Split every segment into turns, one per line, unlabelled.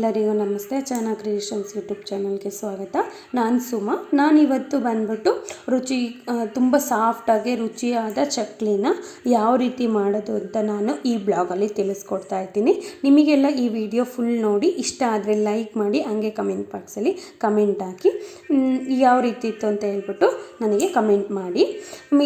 ಎಲ್ಲರಿಗೂ ನಮಸ್ತೆ. Chana creations YouTube ಚಾನಲ್ಗೆ ಸ್ವಾಗತ. ನಾನು ಸುಮಾ. ನಾನಿವತ್ತು ಬಂದ್ಬಿಟ್ಟು ರುಚಿ ತುಂಬ ಸಾಫ್ಟಾಗಿ ರುಚಿಯಾದ ಚಕ್ಲಿನ ಯಾವ ರೀತಿ ಮಾಡೋದು ಅಂತ ನಾನು ಈ ಬ್ಲಾಗಲ್ಲಿ ತಿಳಿಸ್ಕೊಡ್ತಾ ಇದ್ದೀನಿ. ನಿಮಗೆಲ್ಲ ಈ ವಿಡಿಯೋ ಫುಲ್ ನೋಡಿ ಇಷ್ಟ ಆದರೆ ಲೈಕ್ ಮಾಡಿ, ಹಂಗೆ ಕಮೆಂಟ್ ಬಾಕ್ಸಲ್ಲಿ ಕಮೆಂಟ್ ಹಾಕಿ. ಯಾವ ರೀತಿ ಇತ್ತು ಅಂತ ಹೇಳ್ಬಿಟ್ಟು ನನಗೆ ಕಮೆಂಟ್ ಮಾಡಿ.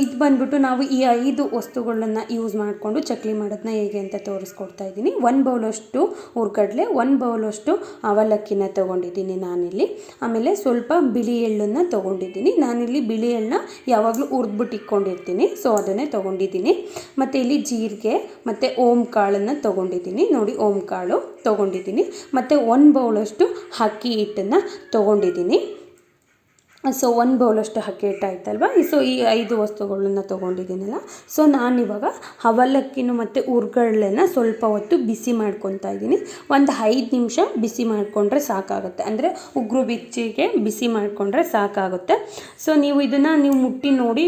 ಇದು ಬಂದ್ಬಿಟ್ಟು ನಾವು ಈ ಐದು ವಸ್ತುಗಳನ್ನು ಯೂಸ್ ಮಾಡಿಕೊಂಡು ಚಕ್ಲಿ ಮಾಡೋದನ್ನ ಹೇಗೆ ಅಂತ ತೋರಿಸ್ಕೊಡ್ತಾ ಇದ್ದೀನಿ. ಒನ್ ಬೌಲಷ್ಟು ಹುರ್ಗಡ್ಲೆ ಒನ್ ಬೌಲಷ್ಟು ಅವಲಕ್ಕಿನ ತೊಗೊಂಡಿದ್ದೀನಿ ನಾನಿಲ್ಲಿ. ಆಮೇಲೆ ಸ್ವಲ್ಪ ಬಿಳಿ ಎಳ್ಳನ್ನು ತೊಗೊಂಡಿದ್ದೀನಿ. ನಾನಿಲ್ಲಿ ಬಿಳಿ ಎಳ್ಳನ್ನ ಯಾವಾಗಲೂ ಹುರಿದ್ಬಿಟ್ಟು ಇಟ್ಕೊಂಡಿರ್ತೀನಿ ಸೊ ಅದನ್ನೇ ತೊಗೊಂಡಿದ್ದೀನಿ. ಮತ್ತು ಇಲ್ಲಿ ಜೀರಿಗೆ, ಮತ್ತು ಓಮ್ ಕಾಳನ್ನು ತೊಗೊಂಡಿದ್ದೀನಿ. ನೋಡಿ ಓಮ್ ಕಾಳು ತೊಗೊಂಡಿದ್ದೀನಿ. ಮತ್ತು ಒಂದು ಬೌಲಷ್ಟು ಅಕ್ಕಿ ಹಿಟ್ಟನ್ನು ತೊಗೊಂಡಿದ್ದೀನಿ. ಸೊ ಒಂದು ಬೌಲಷ್ಟು ಅಕ್ಕಿ ಹಿಟ್ಟಾಯ್ತಲ್ವ ಸೊ ಈ ಐದು ವಸ್ತುಗಳನ್ನ ತೊಗೊಂಡಿದ್ದೀನಲ್ಲ? ಸೊ ನಾನಿವಾಗ ಅವಲಕ್ಕಿನೂ ಮತ್ತು ಹುರ್ಗಡ್ಲೆನ ಸ್ವಲ್ಪ ಹೊತ್ತು ಬಿಸಿ ಮಾಡ್ಕೊತಾ ಇದ್ದೀನಿ. ಒಂದು ಐದು ನಿಮಿಷ ಬಿಸಿ ಮಾಡಿಕೊಂಡ್ರೆ ಸಾಕಾಗುತ್ತೆ. ಅಂದರೆ ಉಗುರು ಬಿಚ್ಚಿಗೆ ಬಿಸಿ ಮಾಡಿಕೊಂಡ್ರೆ ಸಾಕಾಗುತ್ತೆ. ಸೊ ನೀವು ಇದನ್ನು ನೀವು ಮುಟ್ಟಿ ನೋಡಿ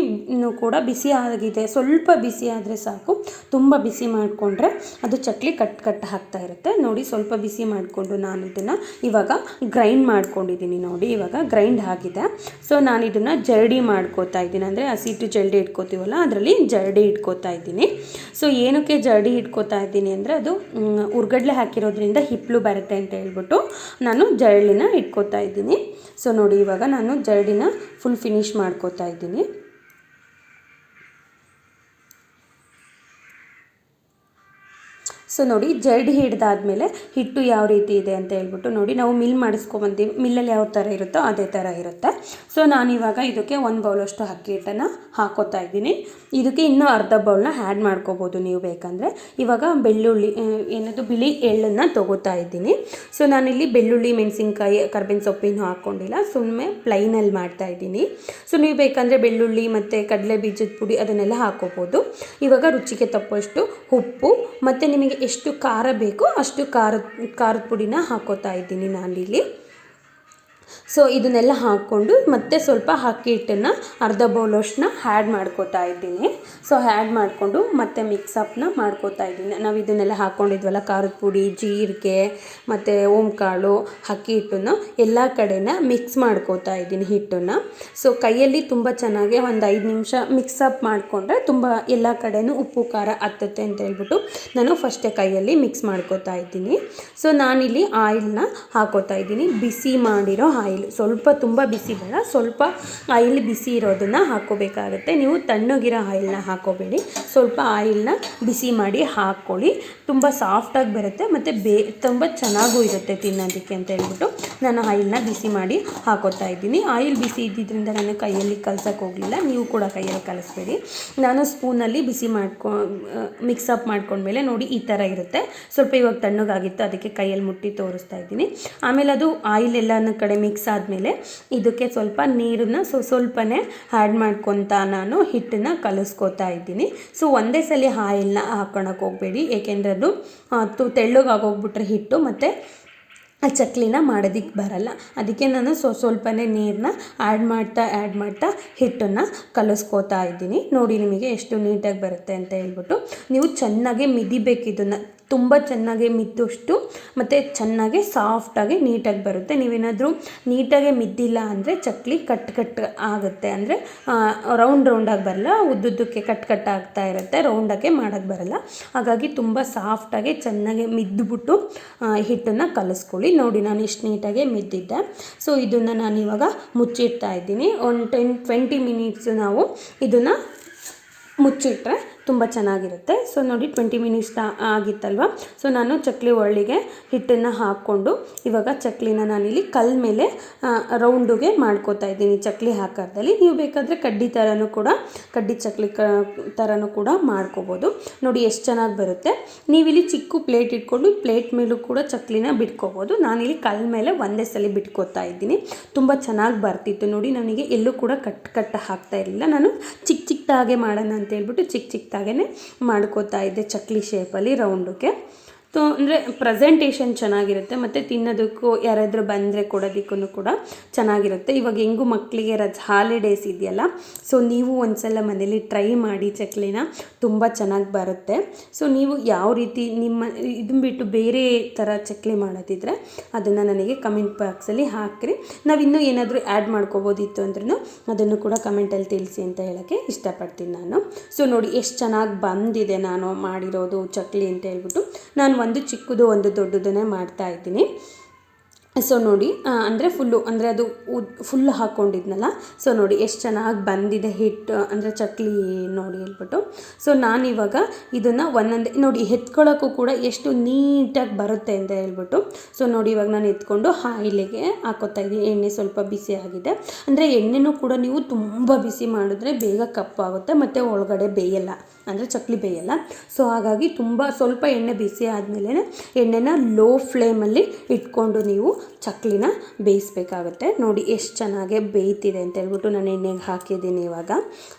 ಕೂಡ ಬಿಸಿ ಆಗಿದೆ. ಸ್ವಲ್ಪ ಬಿಸಿ ಆದರೆ ಸಾಕು. ತುಂಬ ಬಿಸಿ ಮಾಡಿಕೊಂಡ್ರೆ ಅದು ಚಕ್ಲಿ ಕಟ್ ಕಟ್ ಹಾಕ್ತಾ ಇರುತ್ತೆ. ನೋಡಿ, ಸ್ವಲ್ಪ ಬಿಸಿ ಮಾಡಿಕೊಂಡು ನಾನು ಇದನ್ನು ಇವಾಗ ಗ್ರೈಂಡ್ ಮಾಡ್ಕೊಂಡಿದ್ದೀನಿ ನೋಡಿ. ಇವಾಗ ಗ್ರೈಂಡ್ ಆಗಿದೆ. ಸೊ ನಾನು ಇದನ್ನು ಜರಡಿ ಮಾಡ್ಕೋತಾ ಇದ್ದೀನಿ. ಅಂದರೆ ಹಸಿಟ್ಟು ಜರಡಿ ಇಟ್ಕೋತೀವಲ್ಲ, ಅದರಲ್ಲಿ ಜರಡಿ ಇಟ್ಕೋತಾ ಇದ್ದೀನಿ. ಸೊ ಏನಕ್ಕೆ ಜರಡಿ ಇಟ್ಕೋತಾ ಇದ್ದೀನಿ ಅಂದರೆ ಅದು ಉರ್ಗಡ್ಲೆ ಹಾಕಿರೋದ್ರಿಂದ ಹಿಪ್ಪಲು ಬರುತ್ತೆ ಅಂತ ಹೇಳ್ಬಿಟ್ಟು ನಾನು ಜರಡಿನ ಇಟ್ಕೋತಾ ಇದ್ದೀನಿ. ಸೊ ನೋಡಿ ಇವಾಗ ನಾನು ಜರಡಿನ ಫುಲ್ ಫಿನಿಶ್ ಮಾಡ್ಕೋತಾ ಇದ್ದೀನಿ. ಸೊ ನೋಡಿ, ಜರಡಿ ಹಿಡ್ದಾದ್ಮೇಲೆ ಹಿಟ್ಟು ಯಾವ ರೀತಿ ಇದೆ ಅಂತ ಹೇಳ್ಬಿಟ್ಟು ನೋಡಿ, ನಾವು ಮಿಲ್ ಮಾಡಿಸ್ಕೊಬಂತೀವಿ ಮಿಲ್ಲಲ್ಲಿ ಯಾವ ಥರ ಇರುತ್ತೋ ಅದೇ ಥರ ಇರುತ್ತೆ. ಸೊ ನಾನಿವಾಗ ಇದಕ್ಕೆ ಒಂದು ಬೌಲಷ್ಟು ಅಕ್ಕಿ ಹಿಟ್ಟನ್ನು ಹಾಕೋತಾ ಇದ್ದೀನಿ. ಇದಕ್ಕೆ ಇನ್ನೂ ಅರ್ಧ ಬೌಲ್ನ ಆ್ಯಡ್ ಮಾಡ್ಕೋಬೋದು ನೀವು ಬೇಕಂದರೆ. ಇವಾಗ ಬೆಳ್ಳುಳ್ಳಿ ಏನದು, ಬಿಳಿ ಎಳ್ಳನ್ನು ತೊಗೋತಾ ಇದ್ದೀನಿ. ಸೊ ನಾನಿಲ್ಲಿ ಬೆಳ್ಳುಳ್ಳಿ, ಮೆಣಸಿನ್ಕಾಯಿ, ಕರ್ಬೇವಿನ ಸೊಪ್ಪಿನೂ ಹಾಕ್ಕೊಂಡಿಲ್ಲ ಸುಮ್ಮನೆ ಪ್ಲೈನಲ್ಲಿ ಮಾಡ್ತಾ ಇದ್ದೀನಿ. ಸೊ ನೀವು ಬೇಕಂದರೆ ಬೆಳ್ಳುಳ್ಳಿ ಮತ್ತು ಕಡಲೆ ಬೀಜದ ಪುಡಿ ಅದನ್ನೆಲ್ಲ ಹಾಕೋಬೋದು. ಇವಾಗ ರುಚಿಗೆ ತಪ್ಪಷ್ಟು ಉಪ್ಪು ಮತ್ತು ನಿಮಗೆ ಎಷ್ಟು ಖಾರ ಬೇಕೋ ಅಷ್ಟು ಖಾರದ ಖಾರದ ಪುಡಿನ ಹಾಕೋತಾ ಇದ್ದೀನಿ ನಾನಿಲ್ಲಿ. ಸೊ ಇದನ್ನೆಲ್ಲ ಹಾಕ್ಕೊಂಡು ಮತ್ತೆ ಸ್ವಲ್ಪ ಅಕ್ಕಿ ಹಿಟ್ಟನ್ನು ಅರ್ಧ ಬೌಲಷ್ಟನ್ನ ಹ್ಯಾಡ್ ಮಾಡ್ಕೋತಾ ಇದ್ದೀನಿ. ಸೊ ಹ್ಯಾಡ್ ಮಾಡಿಕೊಂಡು ಮತ್ತೆ ಮಿಕ್ಸಪ್ನ ಮಾಡ್ಕೋತಾ ಇದ್ದೀನಿ. ನಾವು ಇದನ್ನೆಲ್ಲ ಹಾಕ್ಕೊಂಡಿದ್ವಲ್ಲ ಖಾರದ ಪುಡಿ, ಜೀರಿಗೆ, ಮತ್ತು ಓಂಕಾಳು ಅಕ್ಕಿ ಹಿಟ್ಟನ್ನು ಎಲ್ಲ ಕಡೆನ ಮಿಕ್ಸ್ ಮಾಡ್ಕೋತಾ ಇದ್ದೀನಿ ಹಿಟ್ಟನ್ನು. ಸೊ ಕೈಯಲ್ಲಿ ತುಂಬ ಚೆನ್ನಾಗಿ ಒಂದು ಐದು ನಿಮಿಷ ಮಿಕ್ಸಪ್ ಮಾಡಿಕೊಂಡ್ರೆ ತುಂಬ ಎಲ್ಲ ಕಡೆನೂ ಉಪ್ಪು, ಖಾರ ಹತ್ತುತ್ತೆ ಅಂತ ಹೇಳ್ಬಿಟ್ಟು ನಾನು ಫಸ್ಟೇ ಕೈಯಲ್ಲಿ ಮಿಕ್ಸ್ ಮಾಡ್ಕೋತಾ ಇದ್ದೀನಿ. ಸೊ ನಾನಿಲ್ಲಿ ಆಯಿಲ್ನ ಹಾಕೋತಾ ಇದ್ದೀನಿ. ಬಿಸಿ ಮಾಡಿರೋ ಆಯಿಲ್. ಸ್ವಲ್ಪ ತುಂಬ ಬಿಸಿ ಬೇಡ. ಸ್ವಲ್ಪ ಆಯಿಲ್ ಬಿಸಿ ಇರೋದನ್ನು ಹಾಕ್ಕೋಬೇಕಾಗತ್ತೆ. ನೀವು ತಣ್ಣಗಿರೋ ಆಯಿಲ್ನ ಹಾಕೋಬೇಡಿ ಸ್ವಲ್ಪ ಆಯಿಲ್ನ ಬಿಸಿ ಮಾಡಿ ಹಾಕ್ಕೊಳ್ಳಿ. ತುಂಬ ಸಾಫ್ಟಾಗಿ ಬರುತ್ತೆ ಮತ್ತು ಬೇ ತುಂಬ ಚೆನ್ನಾಗೂ ಇರುತ್ತೆ ತಿನ್ನೋದಕ್ಕೆ ಅಂತ ಹೇಳ್ಬಿಟ್ಟು ನಾನು ಆಯಿಲ್ನ ಬಿಸಿ ಮಾಡಿ ಹಾಕೋತಾ ಇದ್ದೀನಿ. ಆಯಿಲ್ ಬಿಸಿ ಇದ್ದಿದ್ದರಿಂದ ನಾನು ಕೈಯಲ್ಲಿ ಕಲ್ಸಕ್ಕೆ ಹೋಗಲಿಲ್ಲ. ನೀವು ಕೂಡ ಕೈಯಲ್ಲಿ ಕಲಿಸ್ಬೇಡಿ. ನಾನು ಸ್ಪೂನಲ್ಲಿ ಬಿಸಿ ಮಾಡ್ಕೊ ಮಿಕ್ಸಪ್ ಮಾಡ್ಕೊಂಡ್ಮೇಲೆ ನೋಡಿ ಈ ಥರ ಇರುತ್ತೆ. ಸ್ವಲ್ಪ ಇವಾಗ ತಣ್ಣಗಾಗಿತ್ತು, ಅದಕ್ಕೆ ಕೈಯಲ್ಲಿ ಮುಟ್ಟಿ ತೋರಿಸ್ತಾ ಇದ್ದೀನಿ. ಆಮೇಲೆ ಅದು ಆಯಿಲ್ ಎಲ್ಲನ ಕಡೆ ಮಿಕ್ಸ್ ಆದಮೇಲೆ ಇದಕ್ಕೆ ಸ್ವಲ್ಪ ನೀರನ್ನು ಸೊ ಸ್ವಲ್ಪನೇ ಆ್ಯಡ್ ಮಾಡ್ಕೊತಾ ನಾನು ಹಿಟ್ಟನ್ನು ಕಲಿಸ್ಕೊತಾ ಇದ್ದೀನಿ. ಸೊ ಒಂದೇ ಸಲ ಆಯಿಲ್ನ ಹಾಕೊಳಕ್ಕೆ ಹೋಗಬೇಡಿ. ಏಕೆಂದರೆ ಅದು ತೆಳ್ಳಗಾಗೋಗ್ಬಿಟ್ರೆ ಹಿಟ್ಟು ಮತ್ತು ಆ ಚಕ್ಲಿನ ಮಾಡೋದಕ್ಕೆ ಬರಲ್ಲ. ಅದಕ್ಕೆ ನಾನು ಸ್ವ ಸ್ವಲ್ಪನೇ ನೀರನ್ನ ಆ್ಯಡ್ ಮಾಡ್ತಾ ಆ್ಯಡ್ ಮಾಡ್ತಾ ಹಿಟ್ಟನ್ನು ಕಲಿಸ್ಕೋತಾ ಇದ್ದೀನಿ. ನೋಡಿ ನಿಮಗೆ ಎಷ್ಟು ನೀಟಾಗಿ ಬರುತ್ತೆ ಅಂತ ಹೇಳ್ಬಿಟ್ಟು. ನೀವು ಚೆನ್ನಾಗಿ ಮಿದಿಬೇಕು ಇದನ್ನು ತುಂಬ ಚೆನ್ನಾಗಿ ಮಿದ್ದಷ್ಟು ಮತ್ತು ಚೆನ್ನಾಗಿ ಸಾಫ್ಟಾಗಿ ನೀಟಾಗಿ ಬರುತ್ತೆ. ನೀವೇನಾದರೂ ನೀಟಾಗಿ ಮಿದ್ದಿಲ್ಲ ಅಂದರೆ ಚಕ್ಲಿ ಕಟ್ ಕಟ್ ಆಗುತ್ತೆ. ಅಂದರೆ ರೌಂಡ್ ರೌಂಡಾಗಿ ಬರಲ್ಲ. ಉದ್ದುದ್ದಕ್ಕೆ ಕಟ್ ಕಟ್ ಆಗ್ತಾ ಇರುತ್ತೆ. ರೌಂಡಾಗೆ ಮಾಡೋಕ್ಕೆ ಬರಲ್ಲ. ಹಾಗಾಗಿ ತುಂಬ ಸಾಫ್ಟಾಗಿ ಚೆನ್ನಾಗಿ ಮಿದ್ದುಬಿಟ್ಟು ಹಿಟ್ಟನ್ನು ಕಲಿಸ್ಕೊಳ್ಳಿ. ನೋಡಿ, ನಾನು ಇಷ್ಟು ನೀಟಾಗಿ ಮಿದ್ದಿದ್ದೆ. ಸೊ ಇದನ್ನು ನಾನು ಇವಾಗ ಮುಚ್ಚಿಡ್ತಾ ಇದ್ದೀನಿ. ಒಂದು ಟೆನ್ ಟ್ವೆಂಟಿ ಮಿನಿಟ್ಸ್ ನಾವು ಇದನ್ನು ಮುಚ್ಚಿಟ್ರೆ ತುಂಬ ಚೆನ್ನಾಗಿರುತ್ತೆ. ಸೊ ನೋಡಿ ಟ್ವೆಂಟಿ ಮಿನಿಟ್ಸ್ ಆಗಿತ್ತಲ್ವ? ಸೊ ನಾನು ಚಕ್ಲಿ ಒಳ್ಳಿಗೆ ಹಿಟ್ಟನ್ನು ಹಾಕ್ಕೊಂಡು, ಇವಾಗ ಚಕ್ಲಿನ ನಾನಿಲ್ಲಿ ಕಲ್ ಮೇಲೆ ರೌಂಡುಗೆ ಮಾಡ್ಕೋತಾ ಇದ್ದೀನಿ ಚಕ್ಲಿ ಹಾಕೋದ್ರಲ್ಲಿ ನೀವು ಬೇಕಾದರೆ ಕಡ್ಡಿ ಥರನೂ ಕೂಡ, ಕಡ್ಡಿ ಚಕ್ಲಿ ಕ ಥರನೂ ಕೂಡ ಮಾಡ್ಕೋಬೋದು. ನೋಡಿ ಎಷ್ಟು ಚೆನ್ನಾಗಿ ಬರುತ್ತೆ. ನೀವಿಲ್ಲಿ ಚಿಕ್ಕ ಪ್ಲೇಟ್ ಇಟ್ಕೊಂಡು ಪ್ಲೇಟ್ ಮೇಲೂ ಕೂಡ ಚಕ್ಲಿನ ಬಿಟ್ಕೋಬೋದು. ನಾನಿಲ್ಲಿ ಕಲ್ ಮೇಲೆ ಒಂದೇ ಸಲ ಬಿಟ್ಕೋತಾ ಇದ್ದೀನಿ. ತುಂಬ ಚೆನ್ನಾಗಿ ಬರ್ತಿತ್ತು. ನೋಡಿ, ನನಗೆ ಎಲ್ಲೂ ಕೂಡ ಕಟ್ ಕಟ್ ಹಾಕ್ತಾ ಇರಲಿಲ್ಲ. ನಾನು ಚಿಕ್ಕ ಚಿಕ್ಕದಾಗೆ ಮಾಡೋಣ ಅಂತ ಹೇಳ್ಬಿಟ್ಟು ಚಿಕ್ಕ ಚಿಕ್ಕದಾಗೇ ಮಾಡ್ಕೋತಾ ಇದ್ದೆ ಚಕ್ಲಿ ಶೇಪಲ್ಲಿ ರೌಂಡುಗೆ ಸೊ, ಅಂದರೆ ಪ್ರೆಸೆಂಟೇಷನ್ ಚೆನ್ನಾಗಿರುತ್ತೆ, ಮತ್ತು ತಿನ್ನೋದಕ್ಕೂ ಯಾರಾದರೂ ಬಂದರೆ ಕೊಡೋದಕ್ಕೂ ಕೂಡ ಚೆನ್ನಾಗಿರುತ್ತೆ. ಇವಾಗ ಹೆಂಗೂ ಮಕ್ಕಳಿಗೆ ರಜ್ ಹಾಲಿಡೇಸ್ ಇದೆಯಲ್ಲ ಸೊ ನೀವು ಒಂದ್ಸಲ ಮನೇಲಿ ಟ್ರೈ ಮಾಡಿ ಚಕ್ಲಿನ, ತುಂಬ ಚೆನ್ನಾಗಿ ಬರುತ್ತೆ. ಸೊ ನೀವು ಯಾವ ರೀತಿ ನಿಮ್ಮ ಇದನ್ನ ಬಿಟ್ಟು ಬೇರೆ ಥರ ಚಕ್ಲಿ ಮಾಡೋದಿದ್ರೆ, ಅದನ್ನು ನನಗೆ ಕಮೆಂಟ್ ಬಾಕ್ಸಲ್ಲಿ ಹಾಕಿರಿ. ನಾವು ಇನ್ನೂ ಏನಾದರೂ ಆ್ಯಡ್ ಮಾಡ್ಕೋಬೋದಿತ್ತು ಅಂದ್ರೂ ಅದನ್ನು ಕೂಡ ಕಮೆಂಟಲ್ಲಿ ತಿಳಿಸಿ ಅಂತ ಹೇಳೋಕ್ಕೆ ಇಷ್ಟಪಡ್ತೀನಿ ನಾನು. ಸೊ ನೋಡಿ, ಎಷ್ಟು ಚೆನ್ನಾಗಿ ಬಂದಿದೆ ನಾನು ಮಾಡಿರೋದು ಚಕ್ಲಿ ಅಂತ ಹೇಳ್ಬಿಟ್ಟು. ನಾನು ಒಂದು ಚಿಕ್ಕದು ಒಂದು ದೊಡ್ಡದನ್ನೇ ಮಾಡ್ತಾ ಇದ್ದೀನಿ. ಸೊ ನೋಡಿ ಅಂದರೆ ಫುಲ್ಲು ಅಂದರೆ ಅದು ಉದ್ ಫುಲ್ ಹಾಕ್ಕೊಂಡಿದ್ನಲ್ಲ ಸೊ ನೋಡಿ, ಎಷ್ಟು ಚೆನ್ನಾಗಿ ಬಂದಿದೆ ಹಿಟ್ಟು, ಅಂದರೆ ಚಕ್ಲಿ ನೋಡಿ ಹೇಳ್ಬಿಟ್ಟು. ಸೊ ನಾನಿವಾಗ ಇದನ್ನು ಒಂದೊಂದೇ ನೋಡಿ ಎತ್ಕೊಳ್ಳೋಕ್ಕೂ ಕೂಡ ಎಷ್ಟು ನೀಟಾಗಿ ಬರುತ್ತೆ ಅಂತ ಹೇಳ್ಬಿಟ್ಟು. ಸೊ ನೋಡಿ, ಇವಾಗ ನಾನು ಎತ್ಕೊಂಡು ಹಾಯಿಲೆಗೆ ಹಾಕೋತಾ ಇದ್ದೀನಿ. ಎಣ್ಣೆ ಸ್ವಲ್ಪ ಬಿಸಿ ಆಗಿದೆ. ಅಂದರೆ ಎಣ್ಣೆನೂ ಕೂಡ ನೀವು ತುಂಬ ಬಿಸಿ ಮಾಡಿದ್ರೆ ಬೇಗ ಕಪ್ಪಾಗುತ್ತೆ ಮತ್ತು ಒಳಗಡೆ ಬೇಯಲ್ಲ. ಅಂದರೆ ಚಕ್ಲಿ ಬೇಯಲ್ಲ. ಸೊ ಹಾಗಾಗಿ ತುಂಬ ಸ್ವಲ್ಪ ಎಣ್ಣೆ ಬಿಸಿ ಆದಮೇಲೆ ಎಣ್ಣೆನ ಲೋ ಫ್ಲೇಮಲ್ಲಿ ಇಟ್ಕೊಂಡು ನೀವು ಚಕ್ಲಿನ ಬೇಯಿಸ್ಬೇಕಾಗುತ್ತೆ. ನೋಡಿ ಎಷ್ಟು ಚೆನ್ನಾಗಿ ಬೇಯ್ತಿದೆ ಅಂತ ಹೇಳ್ಬಿಟ್ಟು ನಾನು ಎಣ್ಣೆಗೆ ಹಾಕಿದ್ದೀನಿ ಇವಾಗ.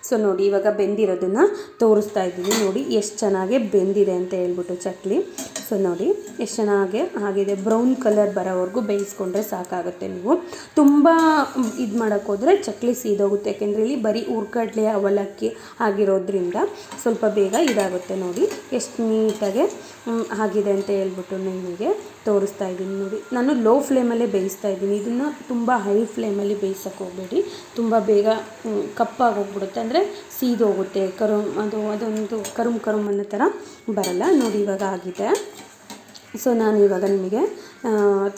ಸೊ ನೋಡಿ ಇವಾಗ ಬೆಂದಿರೋದನ್ನು ತೋರಿಸ್ತಾ ಇದ್ದೀನಿ. ನೋಡಿ ಎಷ್ಟು ಚೆನ್ನಾಗಿ ಬೆಂದಿದೆ ಅಂತ ಹೇಳ್ಬಿಟ್ಟು ಚಕ್ಲಿ. ಸೊ ನೋಡಿ ಎಷ್ಟು ಚೆನ್ನಾಗೆ ಆಗಿದೆ. ಬ್ರೌನ್ ಕಲರ್ ಬರೋವರೆಗೂ ಬೇಯಿಸ್ಕೊಂಡ್ರೆ ಸಾಕಾಗುತ್ತೆ ನೀವು. ತುಂಬ ಇದು ಮಾಡೋಕ್ಕೋದ್ರೆ ಚಕ್ಲಿ ಸೀದೋಗುತ್ತೆ. ಯಾಕೆಂದರೆ ಇಲ್ಲಿ ಬರೀ ಹುರ್ಗಡ್ಲೆ ಅವಲಕ್ಕಿ ಆಗಿರೋದ್ರಿಂದ ಸ್ವಲ್ಪ ಬೇಗ ಇದಾಗುತ್ತೆ. ನೋಡಿ ಎಷ್ಟು ನೀಟಾಗೆ ಆಗಿದೆ ಅಂತ ಹೇಳ್ಬಿಟ್ಟು ನಿಮಗೆ ತೋರಿಸ್ತಾ ಇದ್ದೀನಿ ನೋಡಿ. ನಾನು ಲೋ ಫ್ಲೇಮಲ್ಲೇ ಬೇಯಿಸ್ತಾ ಇದ್ದೀನಿ. ಇದನ್ನು ತುಂಬ ಹೈ ಫ್ಲೇಮಲ್ಲಿ ಬೇಯಿಸೋಕೆ ಹೋಗಬೇಡಿ. ತುಂಬ ಬೇಗ ಕಪ್ಪಾಗಿ ಹೋಗ್ಬಿಡುತ್ತೆ ಅಂದರೆ ಸೀದೋಗುತ್ತೆ. ಕರು, ಅದು, ಅದೊಂದು ಕರುಮ್ ಕರುಮ್ ಅನ್ನೋ ಥರ ಬರಲ್ಲ. ನೋಡಿ, ಇವಾಗ ಆಗಿದೆ. ಸೊ ನಾನು ಇವಾಗ ನಿಮಗೆ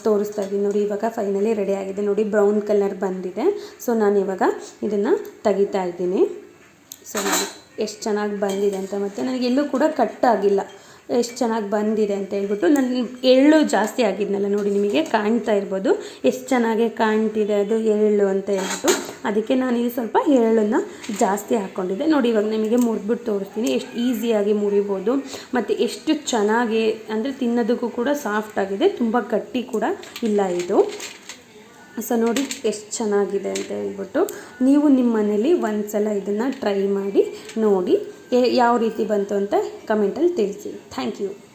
ತೋರಿಸ್ತಾ ಇದ್ದೀನಿ. ನೋಡಿ, ಇವಾಗ ಫೈನಲಿ ರೆಡಿ ಆಗಿದೆ. ನೋಡಿ ಬ್ರೌನ್ ಕಲರ್ ಬಂದಿದೆ. ಸೊ ನಾನು ಇವಾಗ ಇದನ್ನು ತೆಗಿತಾ ಇದ್ದೀನಿ. ಸೊ ನೋಡಿ, ಎಷ್ಟು ಚೆನ್ನಾಗಿ ಬಂದಿದೆ ಅಂತ. ಮತ್ತು ನನಗೆ ಎಲ್ಲೂ ಕೂಡ ಕಟ್ಟಾಗಿಲ್ಲ ಎಷ್ಟು ಚೆನ್ನಾಗಿ ಬಂದಿದೆ ಅಂತ ಹೇಳ್ಬಿಟ್ಟು ನನ್ನ ಎಳ್ಳು ಜಾಸ್ತಿ ಆಗಿದ್ನಲ್ಲ ನೋಡಿ ನಿಮಗೆ ಕಾಣ್ತಾ ಇರ್ಬೋದು. ಎಷ್ಟು ಚೆನ್ನಾಗಿ ಕಾಣ್ತಿದೆ ಅದು ಎಳ್ಳು ಅಂತ ಹೇಳ್ಬಿಟ್ಟು. ಅದಕ್ಕೆ ನಾನು ಇದು ಸ್ವಲ್ಪ ಎಳ್ಳನ್ನು ಜಾಸ್ತಿ ಹಾಕ್ಕೊಂಡಿದ್ದೆ. ನೋಡಿ ಇವಾಗ ನಿಮಗೆ ಮುರಿದ್ಬಿಟ್ಟು ತೋರಿಸ್ತೀನಿ. ಎಷ್ಟು ಈಸಿಯಾಗಿ ಮುರಿಬೋದು. ಮತ್ತು ಎಷ್ಟು ಚೆನ್ನಾಗಿ ಅಂದರೆ ತಿನ್ನೋದಕ್ಕೂ ಕೂಡ ಸಾಫ್ಟ್ ಆಗಿದೆ. ತುಂಬ ಗಟ್ಟಿ ಕೂಡ ಇಲ್ಲ ಇದು. ಸೊ ನೋಡಿ ಎಷ್ಟು ಚೆನ್ನಾಗಿದೆ ಅಂತ ಹೇಳ್ಬಿಟ್ಟು ನೀವು ನಿಮ್ಮ ಮನೇಲಿ ಒಂದು ಸಲ ಇದನ್ನು ಟ್ರೈ ಮಾಡಿ ನೋಡಿ. ಯಾವ ರೀತಿ ಬಂತು ಅಂತ ಕಮೆಂಟಲ್ಲಿ ತಿಳಿಸಿ. Thank you